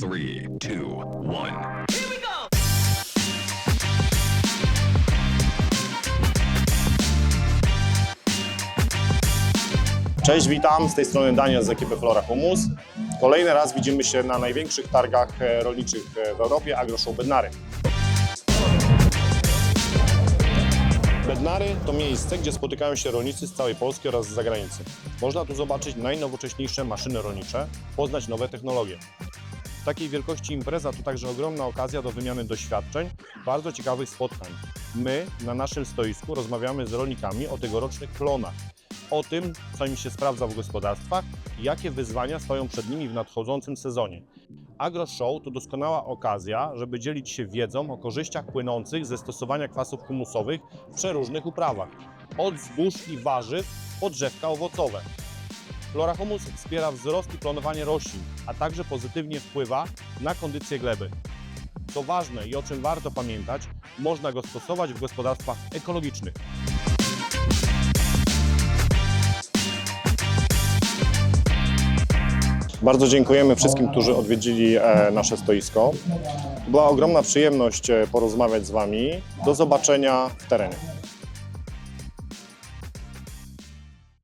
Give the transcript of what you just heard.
Three, two, one. Cześć, witam. Z tej strony Daniel z ekipy Flora Humus. Kolejny raz widzimy się na największych targach e, rolniczych e, w Europie, AgroShow Bednary. Bednary to miejsce, gdzie spotykają się rolnicy z całej Polski oraz z zagranicy. Można tu zobaczyć najnowocześniejsze maszyny rolnicze, poznać nowe technologie. Takiej wielkości impreza to także ogromna okazja do wymiany doświadczeń, bardzo ciekawych spotkań. My na naszym stoisku rozmawiamy z rolnikami o tegorocznych plonach, o tym, co im się sprawdza w gospodarstwach i jakie wyzwania stoją przed nimi w nadchodzącym sezonie. Agro Show to doskonała okazja, żeby dzielić się wiedzą o korzyściach płynących ze stosowania kwasów humusowych w przeróżnych uprawach. Od zbóż i warzyw po drzewka owocowe. Flora Humus wspiera wzrost i planowanie roślin, a także pozytywnie wpływa na kondycję gleby. Co ważne i o czym warto pamiętać, można go stosować w gospodarstwach ekologicznych. Bardzo dziękujemy wszystkim, którzy odwiedzili e, nasze stoisko. Była ogromna przyjemność e, porozmawiać z Wami. Do zobaczenia w terenie.